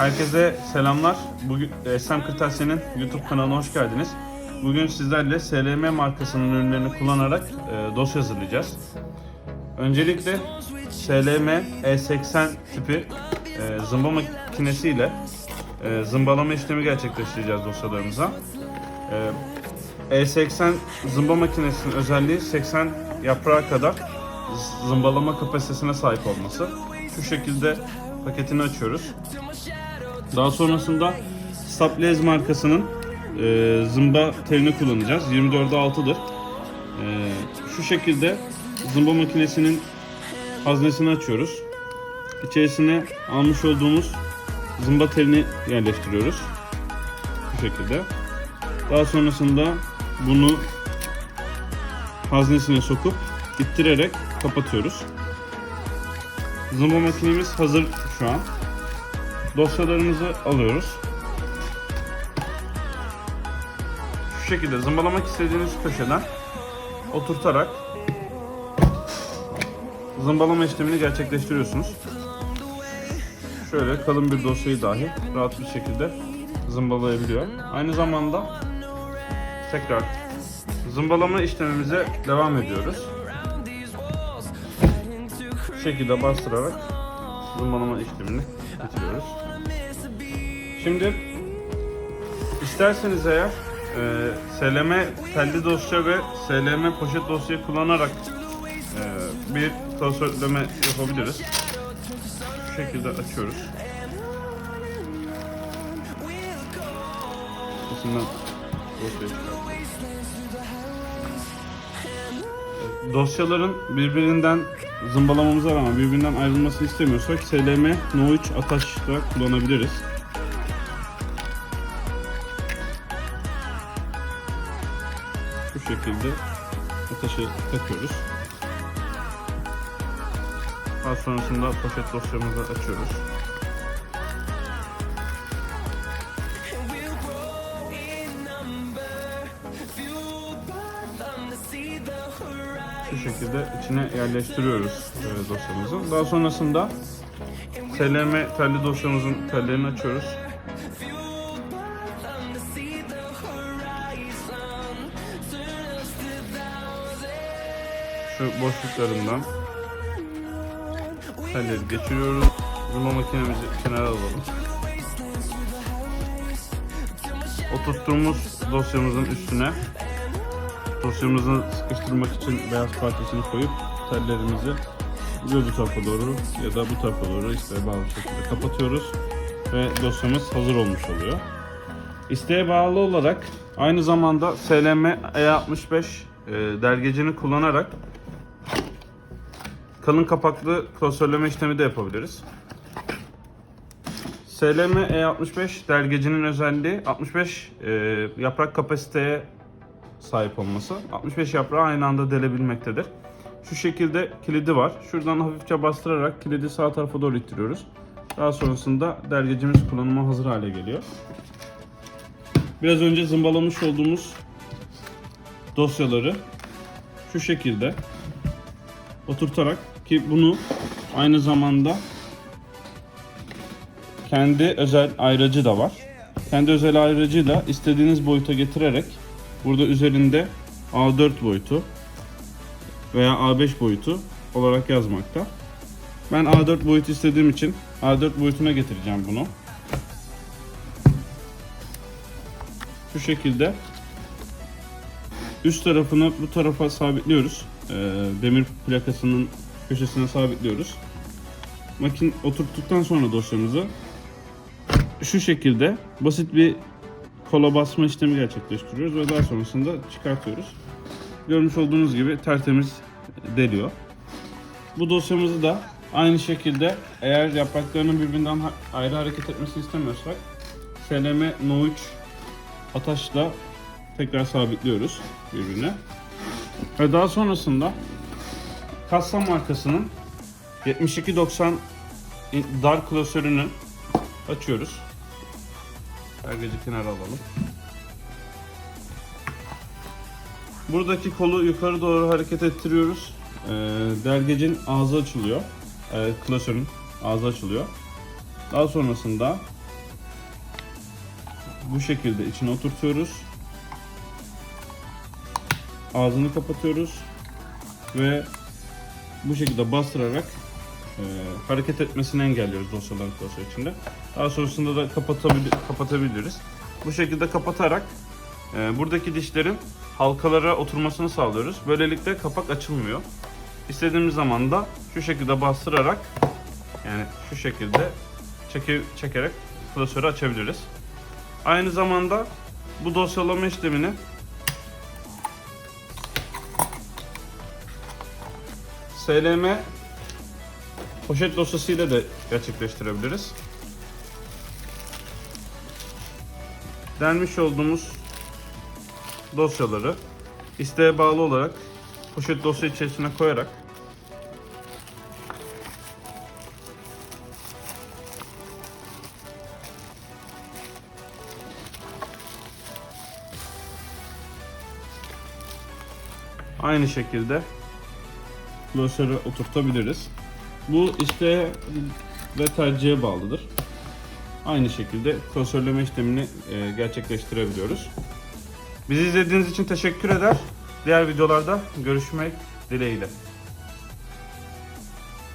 Herkese selamlar. Bugün SM Kırtasiye'nin YouTube kanalına hoş geldiniz. Bugün sizlerle SLM markasının ürünlerini kullanarak e, dosya hazırlayacağız. Öncelikle SLM E80 tipi e, zımba makinesiyle e, zımbalama işlemi gerçekleştireceğiz dosyalarımıza. E, E80 zımba makinesinin özelliği 80 yaprağa kadar zımbalama kapasitesine sahip olması. Şu şekilde paketini açıyoruz. Daha sonrasında Stablez markasının e, zımba telini kullanacağız. 24'e 6'dır. E, şu şekilde zımba makinesinin haznesini açıyoruz. İçerisine almış olduğumuz zımba telini yerleştiriyoruz. Bu şekilde. Daha sonrasında bunu haznesine sokup ittirerek kapatıyoruz. Zımba makinemiz hazır şu an. Dosyalarımızı alıyoruz. Şu şekilde zımbalamak istediğiniz köşeden oturtarak zımbalama işlemini gerçekleştiriyorsunuz. Şöyle kalın bir dosyayı dahi rahat bir şekilde zımbalayabiliyor. Aynı zamanda tekrar zımbalama işlemimize devam ediyoruz. Şu şekilde bastırarak zımbalama işlemini bitiriyoruz. Şimdi isterseniz eğer e, SLM telli dosya ve SLM poşet dosya kullanarak e, bir klasörleme yapabiliriz. Şu şekilde açıyoruz. İçinden dosyayı çıkartıyoruz. Dosyaların birbirinden zımbalamamıza rağmen birbirinden ayrılmasını istemiyorsak SLM No 3 ataşla kullanabiliriz. Bu şekilde ataşı takıyoruz. Daha sonrasında poşet dosyamızı açıyoruz. Şu şekilde içine yerleştiriyoruz e, dosyamızı. Daha sonrasında SLM telli dosyamızın tellerini açıyoruz. Şu boşluklarından telleri geçiriyoruz. Zımba makinemizi kenara alalım. Oturttuğumuz dosyamızın üstüne dosyamızı sıkıştırmak için beyaz parçasını koyup tellerimizi bu tarafa doğru ya da bu tarafa doğru isteğe bağlı şekilde kapatıyoruz ve dosyamız hazır olmuş oluyor. İsteğe bağlı olarak aynı zamanda SLM E65 e, dergecini kullanarak kalın kapaklı klasörleme işlemi de yapabiliriz. SLM E65 dergecinin özelliği 65 e, yaprak kapasiteye sahip olması. 65 yaprağı aynı anda delebilmektedir. Şu şekilde kilidi var. Şuradan hafifçe bastırarak kilidi sağ tarafa doğru ittiriyoruz. Daha sonrasında dergecimiz kullanıma hazır hale geliyor. Biraz önce zımbalamış olduğumuz dosyaları şu şekilde oturtarak ki bunu aynı zamanda kendi özel ayracı da var. Kendi özel ayracıyla istediğiniz boyuta getirerek burada üzerinde A4 boyutu veya A5 boyutu olarak yazmakta. Ben A4 boyutu istediğim için A4 boyutuna getireceğim bunu. Şu şekilde üst tarafını bu tarafa sabitliyoruz. Ee, demir plakasının köşesine sabitliyoruz. Makin oturttuktan sonra dosyamızı şu şekilde basit bir kola basma işlemi gerçekleştiriyoruz ve daha sonrasında çıkartıyoruz. Görmüş olduğunuz gibi tertemiz deliyor. Bu dosyamızı da aynı şekilde eğer yapraklarının birbirinden ayrı hareket etmesini istemiyorsak SLM No 3 ataşla tekrar sabitliyoruz birbirine. Ve daha sonrasında Kassa markasının 7290 dar klasörünü açıyoruz. Dergeci kenara alalım. Buradaki kolu yukarı doğru hareket ettiriyoruz. Ee, dergecin ağzı açılıyor. Ee, klasörün ağzı açılıyor. Daha sonrasında bu şekilde içine oturtuyoruz. Ağzını kapatıyoruz ve bu şekilde bastırarak e, hareket etmesini engelliyoruz dosyaların dosya içinde. Daha sonrasında da kapatabil kapatabiliriz. Bu şekilde kapatarak e, buradaki dişlerin halkalara oturmasını sağlıyoruz. Böylelikle kapak açılmıyor. İstediğimiz zaman da şu şekilde bastırarak yani şu şekilde çeke, çekerek klasörü açabiliriz. Aynı zamanda bu dosyalama işlemini SLM poşet dosyasıyla da gerçekleştirebiliriz. Denmiş olduğumuz dosyaları isteğe bağlı olarak poşet dosya içerisine koyarak aynı şekilde klasöre oturtabiliriz. Bu isteğe ve tercihe bağlıdır. Aynı şekilde klasörleme işlemini e, gerçekleştirebiliyoruz. Bizi izlediğiniz için teşekkür eder. Diğer videolarda görüşmek dileğiyle.